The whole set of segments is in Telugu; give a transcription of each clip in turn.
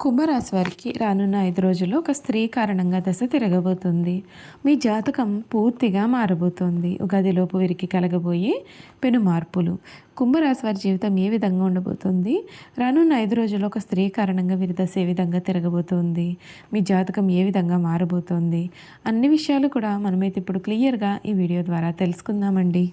కుంభరాశి వారికి రానున్న ఐదు రోజుల్లో ఒక స్త్రీ కారణంగా దశ తిరగబోతుంది. మీ జాతకం పూర్తిగా మారబోతోంది. ఉగాదిలోపు వీరికి కలగబోయే పెను మార్పులు. కుంభరాశి వారి జీవితం ఏ విధంగా ఉండబోతుంది? రానున్న ఐదు రోజుల్లో ఒక స్త్రీ కారణంగా వీరి దశ ఏ విధంగా తిరగబోతుంది? మీ జాతకం ఏ విధంగా మారబోతోంది? అన్ని విషయాలు కూడా మనమైతే ఇప్పుడు క్లియర్గా ఈ వీడియో ద్వారా తెలుసుకుందామండి.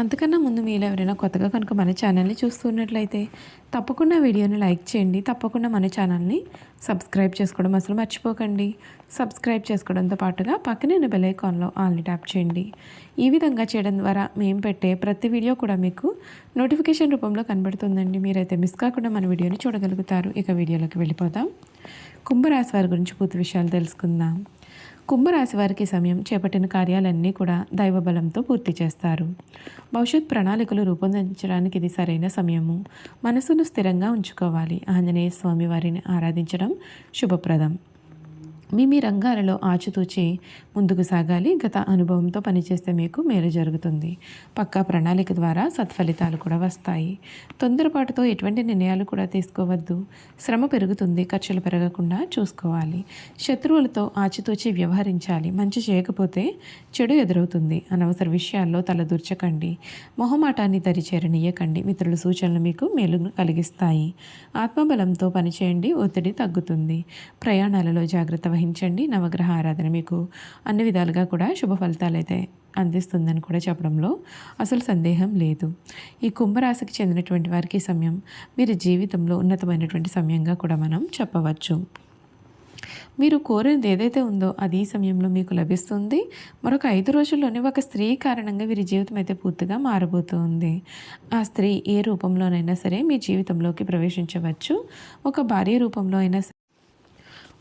అంతకన్నా ముందు మీరు ఎవరైనా కొత్తగా కనుక మన ఛానల్ని చూస్తున్నట్లయితే తప్పకుండా వీడియోని లైక్ చేయండి. తప్పకుండా మన ఛానల్ని సబ్స్క్రైబ్ చేసుకోవడం అసలు మర్చిపోకండి. సబ్స్క్రైబ్ చేసుకోవడంతో పాటుగా పక్కనే ఉన్న బెల్ ఐకాన్లో ఆల్ని ట్యాప్ చేయండి. ఈ విధంగా చేయడం ద్వారా మేము పెట్టే ప్రతి వీడియో కూడా మీకు నోటిఫికేషన్ రూపంలో కనబడుతుందండి. మీరైతే మిస్ కాకుండా మన వీడియోని చూడగలుగుతారు. ఇక వీడియోలోకి వెళ్ళిపోతాం కుంభరాశి వారి గురించి పూర్తి విషయాలు తెలుసుకుందాం. కుంభరాశి వారికి సమయం చేపట్టిన కార్యాలన్నీ కూడా దైవబలంతో పూర్తి చేస్తారు. భవిష్యత్ ప్రణాళికలు రూపొందించడానికి ఇది సరైన సమయము. మనసును స్థిరంగా ఉంచుకోవాలి. ఆంజనేయ స్వామి వారిని ఆరాధించడం శుభప్రదం. మీ మీ రంగాలలో ఆచితూచి ముందుకు సాగాలి. గత అనుభవంతో పనిచేస్తే మీకు మేలు జరుగుతుంది. పక్కా ప్రణాళిక ద్వారా సత్ఫలితాలు కూడా వస్తాయి. తొందరపాటుతో ఎటువంటి నిర్ణయాలు కూడా తీసుకోవద్దు. శ్రమ పెరుగుతుంది. ఖర్చులు పెరగకుండా చూసుకోవాలి. శత్రువులతో ఆచితూచి వ్యవహరించాలి. మంచి చేయకపోతే చెడు ఎదురవుతుంది. అనవసర విషయాల్లో తలదూర్చకండి. మొహమాటాన్ని దరిచేరనీయకండి. మిత్రుల సూచనలు మీకు మేలు కలిగిస్తాయి. ఆత్మబలంతో పనిచేయండి. ఒత్తిడి తగ్గుతుంది. ప్రయాణాలలో జాగ్రత్త వహించండి నవగ్రహ ఆరాధన మీకు అన్ని విధాలుగా కూడా శుభ ఫలితాలు అయితే అందిస్తుందని కూడా చెప్పడంలో అసలు సందేహం లేదు. ఈ కుంభరాశికి చెందినటువంటి వారికి సమయం మీరు జీవితంలో ఉన్నతమైనటువంటి సమయంగా కూడా మనం చెప్పవచ్చు. మీరు కోరినది ఏదైతే ఉందో అది ఈ సమయంలో మీకు లభిస్తుంది. మరొక ఐదు రోజుల్లోనే ఒక స్త్రీ కారణంగా వీరి జీవితం అయితే పూర్తిగా మారబోతుంది. ఆ స్త్రీ ఏ రూపంలోనైనా సరే మీ జీవితంలోకి ప్రవేశించవచ్చు. ఒక భార్య రూపంలో అయినా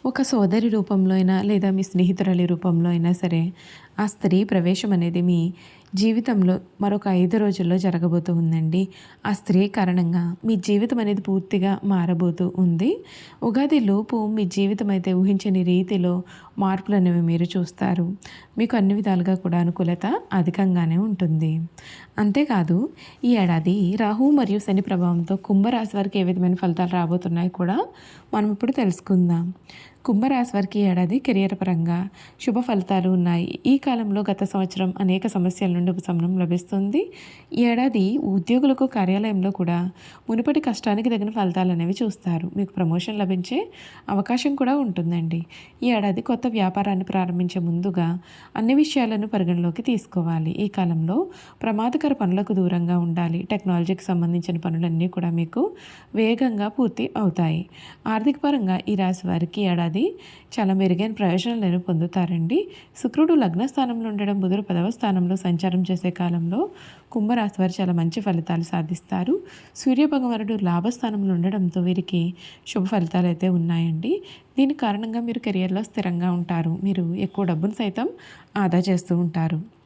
ఒక సోదరి రూపంలో అయినా లేదా మీ స్నేహితురాలి రూపంలో అయినా సరే ఆ స్త్రీ ప్రవేశం అనేది మీ జీవితంలో మరొక ఐదు రోజుల్లో జరగబోతూ ఉందండి. ఆ స్త్రీ కారణంగా మీ జీవితం అనేది పూర్తిగా మారబోతూ ఉంది. ఉగాది లోపు మీ జీవితం అయితే ఊహించని రీతిలో మార్పులు అనేవి మీరు చూస్తారు. మీకు అన్ని విధాలుగా కూడా అనుకూలత అధికంగానే ఉంటుంది. అంతేకాదు ఈ ఏడాది రాహు మరియు శని ప్రభావంతో కుంభరాశి వారికి ఏ విధమైన ఫలితాలు రాబోతున్నాయి కూడా మనం ఇప్పుడు తెలుసుకుందాం. కుంభరాశి వారికి ఏడాది కెరియర్ పరంగా శుభ ఫలితాలు ఉన్నాయి. ఈ కాలంలో గత సంవత్సరం అనేక సమస్యల నుండి ఉపశమనం లభిస్తుంది. ఈ ఏడాది ఉద్యోగులకు కార్యాలయంలో కూడా మునుపటి కష్టానికి తగిన ఫలితాలు అనేవి చూస్తారు. మీకు ప్రమోషన్ లభించే అవకాశం కూడా ఉంటుందండి. ఈ ఏడాది కొత్త వ్యాపారాన్ని ప్రారంభించే ముందుగా అన్ని విషయాలను పరిగణలోకి తీసుకోవాలి. ఈ కాలంలో ప్రమాదకర పనులకు దూరంగా ఉండాలి. టెక్నాలజీకి సంబంధించిన పనులన్నీ కూడా మీకు వేగంగా పూర్తి అవుతాయి. ఆర్థిక పరంగా ఈ రాశి వారికి ఏడాది చాలా మెరుగైన ప్రయోజనాలను పొందుతారండి. శుక్రుడు లగ్న స్థానంలో ఉండడం బుధుడు పదవ స్థానంలో సంచారం చేసే కాలంలో కుంభరాశి వారు చాలా మంచి ఫలితాలు సాధిస్తారు. సూర్యభగవానుడు లాభస్థానంలో ఉండడంతో వీరికి శుభ ఫలితాలు అయితే ఉన్నాయండి. దీని కారణంగా మీరు కెరియర్లో స్థిరంగా ఉంటారు. మీరు ఎక్కువ డబ్బును సైతం ఆదా చేస్తూ ఉంటారు.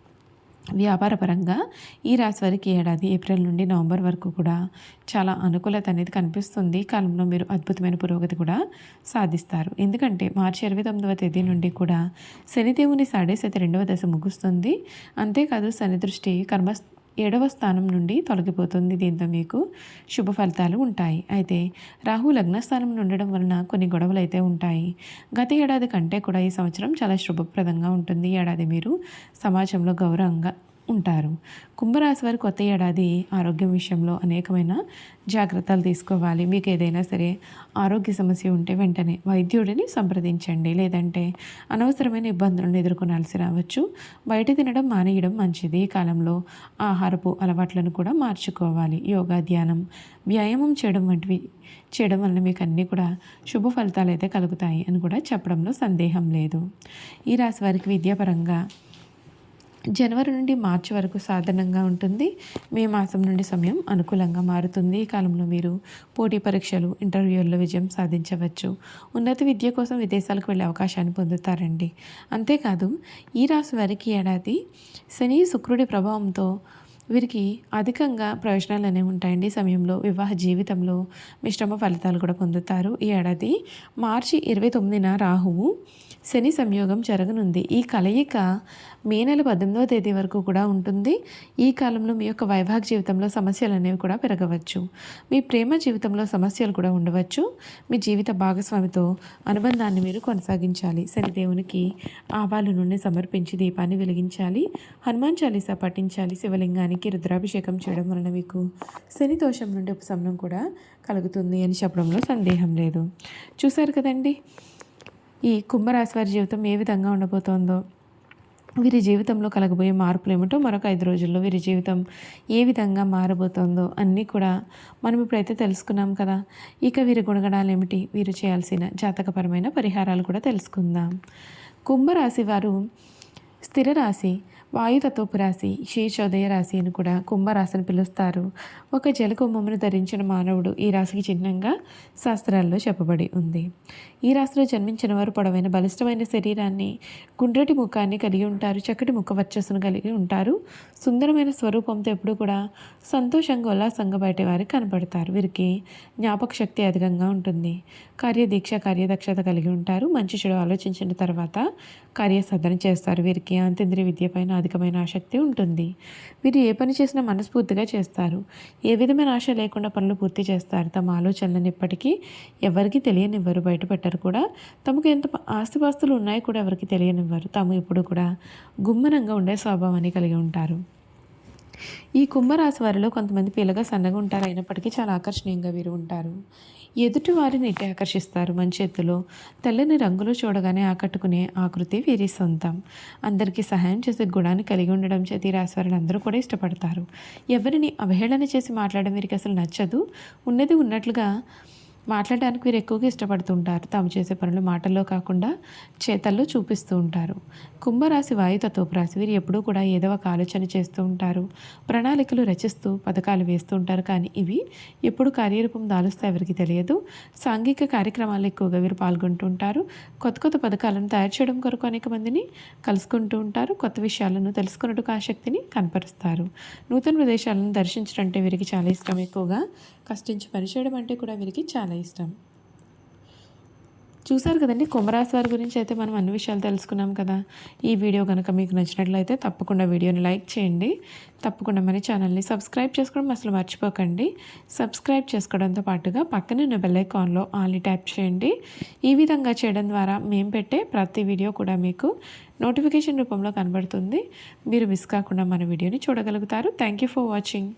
వ్యాపారపరంగా ఈ రాశి వారికి ఏడాది ఏప్రిల్ నుండి నవంబర్ వరకు కూడా చాలా అనుకూలత అనేది కనిపిస్తుంది. కాలంలో మీరు అద్భుతమైన పురోగతి కూడా సాధిస్తారు. ఎందుకంటే మార్చి ఇరవై తొమ్మిదవ తేదీ నుండి కూడా శనిదేవుని సాడేసైతే రెండవ దశ ముగుస్తుంది. అంతేకాదు శని దృష్టి కర్మ ఏడవ స్థానం నుండి తొలగిపోతుంది దీంతో మీకు శుభ ఫలితాలు ఉంటాయి. అయితే రాహు లగ్నస్థానంలో ఉండడం వలన కొన్ని గొడవలు అయితే ఉంటాయి. గత ఏడాది కంటే కూడా ఈ సంవత్సరం చాలా శుభప్రదంగా ఉంటుంది. ఏడాది మీరు సమాజంలో గౌరవంగా ఉంటారు. కుంభరాశి వారి కొత్త ఏడాది ఆరోగ్యం విషయంలో అనేకమైన జాగ్రత్తలు తీసుకోవాలి. మీకు ఏదైనా సరే ఆరోగ్య సమస్య ఉంటే వెంటనే వైద్యుడిని సంప్రదించండి. లేదంటే అనవసరమైన ఇబ్బందులను ఎదుర్కొనాల్సి రావచ్చు. బయట తినడం మానేయడం మంచిది. ఈ కాలంలో ఆహారపు అలవాట్లను కూడా మార్చుకోవాలి. యోగా ధ్యానం వ్యాయామం చేయడం వంటివి చేయడం వలన మీకు అన్నీ కూడా శుభ ఫలితాలు అయితే కలుగుతాయి అని కూడా చెప్పడంలో సందేహం లేదు. ఈ రాశి వారికి విద్యాపరంగా జనవరి నుండి మార్చి వరకు సాధారణంగా ఉంటుంది. మే మాసం నుండి సమయం అనుకూలంగా మారుతుంది. ఈ కాలంలో మీరు పోటీ పరీక్షలు ఇంటర్వ్యూల్లో విజయం సాధించవచ్చు. ఉన్నత విద్య కోసం విదేశాలకు వెళ్ళే అవకాశాన్ని పొందుతారండి. అంతేకాదు ఈ రాశి వారికి ఏడాది శని శుక్రుడి ప్రభావంతో వీరికి అధికంగా ప్రయోజనాలు అనేవి ఉంటాయండి. సమయంలో వివాహ జీవితంలో మిశ్రమ ఫలితాలు కూడా పొందుతారు. ఈ ఏడాది మార్చి ఇరవై తొమ్మిదిన రాహువు శని సంయోగం జరగనుంది. ఈ కలయిక మే నెల పద్దెనిమిదవ తేదీ వరకు కూడా ఉంటుంది. ఈ కాలంలో మీ యొక్క వైవాహిక జీవితంలో సమస్యలు అనేవి కూడా పెరగవచ్చు. మీ ప్రేమ జీవితంలో సమస్యలు కూడా ఉండవచ్చు. మీ జీవిత భాగస్వామితో అనుబంధాన్ని మీరు కొనసాగించాలి. శనిదేవునికి ఆవాలు నుండి సమర్పించి దీపాన్ని వెలిగించాలి. హనుమాన్ చాలీసా పఠించాలి. శివలింగానికి రుద్రాభిషేకం చేయడం వలన మీకు శని దోషం నుండి ఉపశమనం కూడా కలుగుతుంది అని చెప్పడంలో సందేహం లేదు. చూశారు కదండి ఈ కుంభరాశి వారి జీవితం ఏ విధంగా ఉండబోతోందో వీరి జీవితంలో కలగబోయే మార్పులు ఏమిటో మరొక ఐదు రోజుల్లో వీరి జీవితం ఏ విధంగా మారబోతోందో అన్నీ కూడా మనం ఇప్పుడైతే తెలుసుకున్నాం కదా. ఇక వీరి గుణగణాలు ఏమిటి వీరు చేయాల్సిన జాతకపరమైన పరిహారాలు కూడా తెలుసుకుందాం. కుంభరాశి వారు స్థిర రాశి వాయుతత్వపు రాశి శీర్షోదయ రాశి అని కూడా కుంభరాశిని పిలుస్తారు. ఒక జలకుంభమును ధరించిన మానవుడు ఈ రాశికి చిహ్నంగా శాస్త్రాల్లో చెప్పబడి ఉంది. ఈ రాశిలో జన్మించిన వారు పొడవైన బలిష్టమైన శరీరాన్ని గుండ్రటి ముఖాన్ని కలిగి ఉంటారు చక్కటి ముఖ వర్చస్సును కలిగి ఉంటారు సుందరమైన స్వరూపంతో ఎప్పుడు కూడా సంతోషంగా ఉల్లాసంగా బయట వారికి కనపడతారు. వీరికి జ్ఞాపక శక్తి అధికంగా ఉంటుంది. కార్యదీక్ష కార్యదక్షత కలిగి ఉంటారు. మంచి చెడు ఆలోచించిన తర్వాత కార్యసాధన చేస్తారు. వీరికి అంతేంద్రియ విద్య పైన అధికమైన ఆసక్తి ఉంటుంది. వీరు ఏ పని చేసినా మనస్ఫూర్తిగా చేస్తారు. ఏ విధమైన ఆశ లేకుండా పనులు పూర్తి చేస్తారు. తమ ఆలోచనలను ఇప్పటికీ ఎవరికి తెలియనివ్వరు. బయటపెట్టరు కూడా. తమకు ఎంత ఆస్తిపాస్తులు ఉన్నాయో కూడా ఎవరికి తెలియనివ్వరు. తాము ఇప్పుడు కూడా గుమ్మనంగా ఉండే స్వభావాన్ని కలిగి ఉంటారు. ఈ కుంభరాశి వారిలో కొంతమంది పిల్లగా సన్నగా ఉంటారు. అయినప్పటికీ చాలా ఆకర్షణీయంగా వీరు ఉంటారు. ఎదుటి వారిని ఆకర్షిస్తారు మన ఎత్తులో. తెల్లని రంగులు చూడగానే ఆకట్టుకునే ఆకృతి వీరి సొంతం. అందరికీ సహాయం చేసే గుణాన్ని కలిగి ఉండడం చేతి ఈ అందరూ కూడా ఇష్టపడతారు. ఎవరిని అవహేళన చేసి మాట్లాడడం వీరికి అసలు నచ్చదు. ఉన్నది ఉన్నట్లుగా మాట్లాడడానికి వీరు ఎక్కువగా ఇష్టపడుతుంటారు. తాము చేసే పనులు మాటల్లో కాకుండా చేతల్లో చూపిస్తూ ఉంటారు. కుంభరాశి వాయుతత్వపు రాశి వీరు ఎప్పుడూ కూడా ఏదో ఒక ఆలోచన చేస్తూ ఉంటారు. ప్రణాళికలు రచిస్తూ పథకాలు వేస్తూ ఉంటారు. కానీ ఇవి ఎప్పుడు కార్యరూపం దాలుస్తే ఎవరికి తెలియదు. సాంఘిక కార్యక్రమాలు ఎక్కువగా వీరు పాల్గొంటూ ఉంటారు. కొత్త కొత్త పథకాలను తయారు చేయడం కొరకు అనేక మందిని కలుసుకుంటూ ఉంటారు. కొత్త విషయాలను తెలుసుకున్నట్టుకు ఆసక్తిని కనపరుస్తారు. నూతన ప్రదేశాలను దర్శించడం అంటే వీరికి చాలా ఇష్టం. ఎక్కువగా కష్టించి పనిచేయడం అంటే కూడా వీరికి చాలా ఇష్టం. చూసారు కదండి కుంభరాశి వారి గురించి అయితే మనం అన్ని విషయాలు తెలుసుకున్నాం కదా. ఈ వీడియో కనుక మీకు నచ్చినట్లయితే తప్పకుండా వీడియోని లైక్ చేయండి. తప్పకుండా మన ఛానల్ని సబ్స్క్రైబ్ చేసుకోవడం అసలు మర్చిపోకండి. సబ్స్క్రైబ్ చేసుకోవడంతో పాటుగా పక్కనే ఉన్న బెల్ ఆన్లీ ఆల్ని ట్యాప్ చేయండి. ఈ విధంగా చేయడం ద్వారా మేము పెట్టే ప్రతి వీడియో కూడా మీకు నోటిఫికేషన్ రూపంలో కనబడుతుంది. మీరు మిస్ కాకుండా మన వీడియోని చూడగలుగుతారు. Thank you for watching.